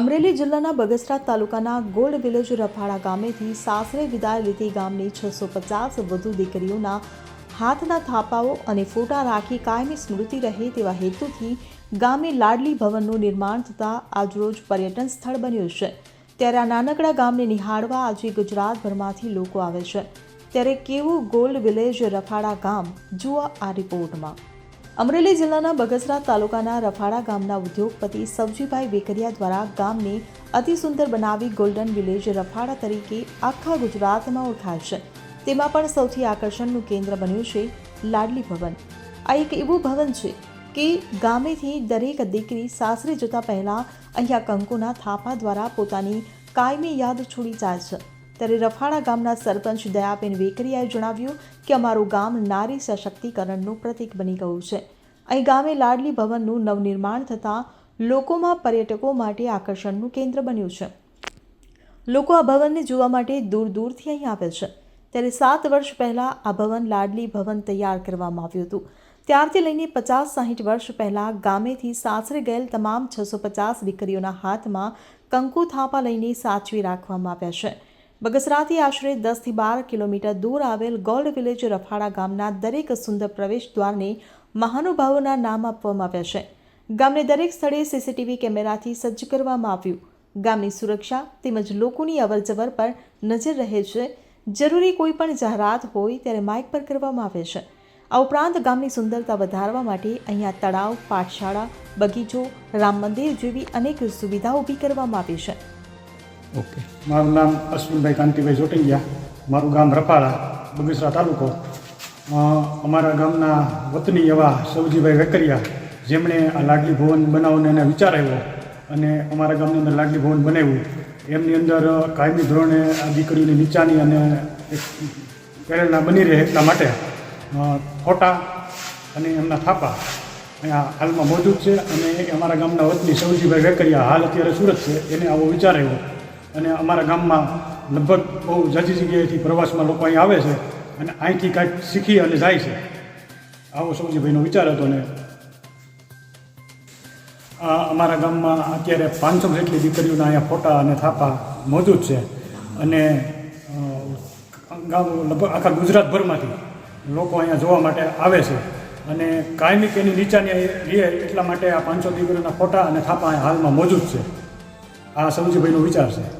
અમરેલી જિલ્લાના બગસરા તાલુકાના gold village રફાળા ગામેથી સાસરે વિદાય લીધી ગામની છસો પચાસ વધુ દીકરીઓના હાથના થાપાઓ અને ફોટા રાખી કાયમી સ્મૃતિ રહે તેવા હેતુથી ગામે લાડલી ભવનનું નિર્માણ થતાં આજરોજ પર્યટન સ્થળ બન્યું છે. ત્યારે આ નાનકડા ગામને નિહાળવા આજે ગુજરાતભરમાંથી લોકો આવે છે. ત્યારે કેવું ગોલ્ડ વિલેજ રફાળા ગામ? જુઓ આ રિપોર્ટમાં. અમરેલી જિલ્લાના બગસરા તાલુકાના રફાડા ગામના ઉદ્યોગપતિ સવજીભાઈ વેકરિયા દ્વારા ગામને અતિ સુંદર બનાવી ગોલ્ડન વિલેજ રફાડા તરીકે આખા ગુજરાતમાં ઓળખાય છે. તેમાં પણ સૌથી આકર્ષણનું કેન્દ્ર બન્યું છે લાડલી ભવન. આ એક એવું ભવન છે કે ગામેથી દરેક દીકરી સાસરે જતા પહેલા અહીંયા કંકુના થાપા દ્વારા પોતાની કાયમી યાદ છોડી જાય છે. ત્યારે રફાળા ગામના સરપંચ દયાબેન વેકરિયાએ જણાવ્યું કે અમારું ગામ નારી સશક્તિકરણનું પ્રતીક બની ગયું છે. અહીં ગામે લાડલી ભવનનું નવનિર્માણ થતાં લોકોમાં પર્યટકો માટે આકર્ષણનું કેન્દ્ર બન્યું છે. લોકો આ ભવનને જોવા માટે દૂર દૂરથી અહીં આવે છે. ત્યારે સાત વર્ષ પહેલાં આ ભવન લાડલી ભવન તૈયાર કરવામાં આવ્યું હતું. ત્યારથી લઈને પચાસ સાહીઠ વર્ષ પહેલાં ગામેથી સાસરે ગયેલ તમામ છસો પચાસ દીકરીઓના હાથમાં કંકુ થાપા લઈને સાચવી રાખવામાં આવ્યા છે. બગસરાથી આશરે દસથી બાર કિલોમીટર દૂર આવેલ ગોલ્ડ વિલેજ રફાડા ગામના દરેક સુંદર પ્રવેશ દ્વારને મહાનુભાવોના નામ આપવામાં આવ્યા છે. ગામને દરેક સ્થળે સીસીટીવી કેમેરાથી સજ્જ કરવામાં આવ્યું. ગામની સુરક્ષા તેમજ લોકોની અવરજવર પર નજર રહે છે. જરૂરી કોઈ પણ જાહેરાત હોય ત્યારે માઇક પર કરવામાં આવે છે. આ ઉપરાંત ગામની સુંદરતા વધારવા માટે અહીંયા તળાવ, પાઠશાળા, બગીચો, રામ મંદિર જેવી અનેક સુવિધાઓ ઊભી કરવામાં આવી છે. ઓકે. મારું નામ અશ્વિનભાઈ કાંતિભાઈ જોટિંગિયા. મારું ગામ રફાળા, બગસરા તાલુકો. અમારા ગામના વતની એવા સૌજીભાઈ વેકરિયા, જેમણે આ લાગલી ભવન બનાવવાનો એને વિચાર આવ્યો અને અમારા ગામની અંદર લાગલી ભવન બનાવ્યું. એમની અંદર કાયમી ધોરણે આ દીકરીની નીચાની અને પહેરેલા બની રહે એટલા માટે ફોટા અને એમના થાપા અહીંયા હાલમાં મોજૂદ છે અને અમારા ગામના વતની સૌજીભાઈ વેકરિયા હાલ અત્યારે સુરત છે, એને આવો વિચાર આવ્યો અને અમારા ગામમાં લગભગ બહુ જાજી જગ્યાએથી પ્રવાસમાં લોકો અહીં આવે છે અને અહીંથી કાંઈક શીખી અને જાય છે. આવો સૌજીભાઈનો વિચાર હતો ને. આ અમારા ગામમાં અત્યારે પાંચસો જેટલી દીકરીઓના અહીંયા ફોટા અને થાપા મોજૂદ છે. અને ગામ લગભગ આખા ગુજરાતભરમાંથી લોકો અહીંયા જોવા માટે આવે છે. અને કાયમી એની નીચાની રહે એટલા માટે આ પાંચસો દીકરીઓના ફોટા અને થાપા હાલમાં મોજૂદ છે. આ સૌજીભાઈનો વિચાર છે.